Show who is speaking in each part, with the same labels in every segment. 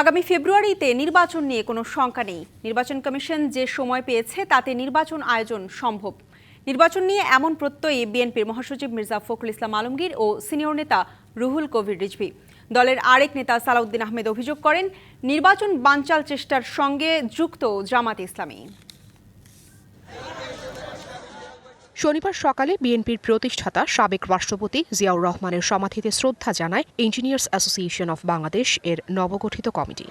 Speaker 1: আগামী ফেব্রুয়ারিতে নির্বাচন নিয়ে কোনো শঙ্কা নেই। নির্বাচন কমিশন যে সময় পেয়েছে, তাতে নির্বাচন আয়োজন সম্ভব। নির্বাচন নিয়ে এমন প্রত্যয়ে বিএনপির মহাসচিব মির্জা ফখরুল ইসলাম আলমগীর ও সিনিয়র নেতা রুহুল কবির রিজভি। দলের আরেক নেতা সালাউদ্দিন আহমেদ অভিযোগ করেন, নির্বাচন বানচাল চেষ্টার সঙ্গে যুক্ত জামাত ইসলামী।
Speaker 2: শনিবার সকালে বিএনপির প্রতিষ্ঠাতা সাবেক রাষ্ট্রপতি জিয়াউর রহমানের সমাধিতে শ্রদ্ধা জানায় ইঞ্জিনিয়ার্স অ্যাসোসিয়েশন অব বাংলাদেশ এর নবগঠিত কমিটি।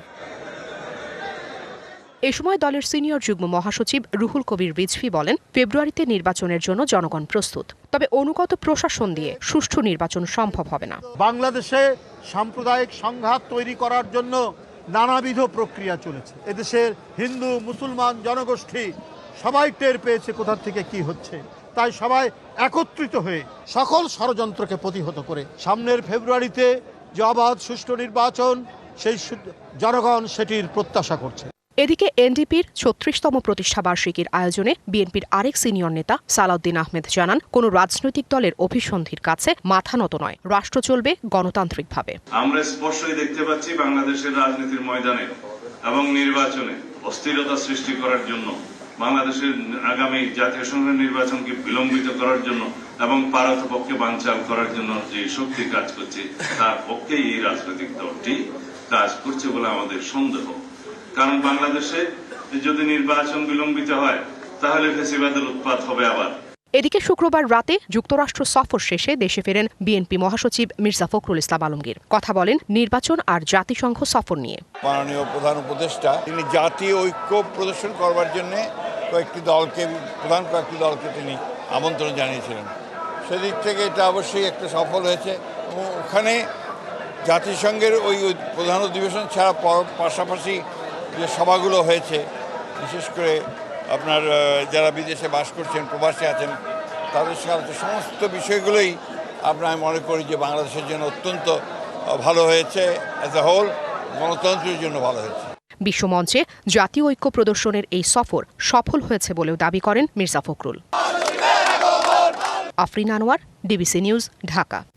Speaker 2: এ সময় দলের সিনিয়র যুগ্ম মহাসচিব রুহুল কবির রিজভি বলেন, ফেব্রুয়ারিতে নির্বাচনের জন্য জনগণ প্রস্তুত। তবে অনুগত প্রশাসন দিয়ে সুষ্ঠু নির্বাচন সম্ভব হবে না।
Speaker 3: বাংলাদেশে সাম্প্রদায়িক সংঘাত তৈরি করার জন্য নানাবিধ প্রক্রিয়া চলেছে। এদেশের হিন্দু, মুসলমান জনগোষ্ঠী সবাই টের পেয়েছে কোথা থেকে কি হচ্ছে। তাই সবাই একত্রিত হয়ে সকল ষড়যন্ত্রকে প্রতিহত করে সামনের ফেব্রুয়ারিতে যে অবাধ সুষ্ঠু নির্বাচন সেই জনগণ সেটির প্রত্যাশা করছে।
Speaker 2: এদিকে এনডিপির ছত্রিশতম প্রতিষ্ঠাবার্ষিকীর আয়োজনে বিএনপির আরেক সিনিয়র নেতা সালাউদ্দিন আহমেদ জানান কোনো রাজনৈতিক দলের অভিসন্ধির কাছে মাথা নত নয় রাষ্ট্র চলবে গণতান্ত্রিকভাবে।
Speaker 4: আমরা স্পষ্টই দেখতে পাচ্ছি বাংলাদেশের রাজনীতির ময়দানে এবং নির্বাচনে অস্থিরতা সৃষ্টি করার জন্য বাংলাদেশের আগামী জাতীয় সংসদ নির্বাচনকে বিলম্বিত করার জন্য এবং পারতপক্ষে বানচাল করার জন্য যে শক্তি কাজ করছে, তার পক্ষে এই রাজনৈতিক দলটি কাজ করছে বলে আমাদের সন্দেহ। কারণ বাংলাদেশে যদি নির্বাচন বিলম্বিত হয়, তাহলে ফেসিবাদের উৎপাত হবে আবার।
Speaker 2: এদিকে শুক্রবার রাতে যুক্তরাষ্ট্র সফর শেষে দেশে ফেরেন বিএনপি মহাসচিব মির্জা ফখরুল ইসলাম আলমগীর। কথা বলেন নির্বাচন আর জাতিসংঘ সফর নিয়ে।
Speaker 5: মাননীয় প্রধান উপদেষ্টা, তিনি জাতীয় ঐক্য প্রদর্শন করবার জন্য কয়েকটি দলকে, প্রধান কয়েকটি দলকে তিনি আমন্ত্রণ জানিয়েছিলেন। সেদিক থেকে এটা অবশ্যই একটা সফল হয়েছে এবং ওখানে জাতিসংঘের ওই প্রধান অধিবেশন ছাড়া পাশাপাশি যে সভাগুলো হয়েছে, বিশেষ করে আপনার যারা বিদেশে বাস করছেন, প্রবাসী আছেন, তাদের সাথে সমস্ত বিষয়গুলোই আপনার মনে করি যে বাংলাদেশের জন্য অত্যন্ত ভালো হয়েছে। অ্যাজ এ হোল গণতন্ত্রের জন্য ভালো হয়েছে।
Speaker 2: বিশ্বমঞ্চে জাতীয় ঐক্য প্রদর্শনের এই সফর সফল হয়েছে বলেও দাবি করেন Mirza Fakhrul. Afrin Anwar, DBC news, Dhaka.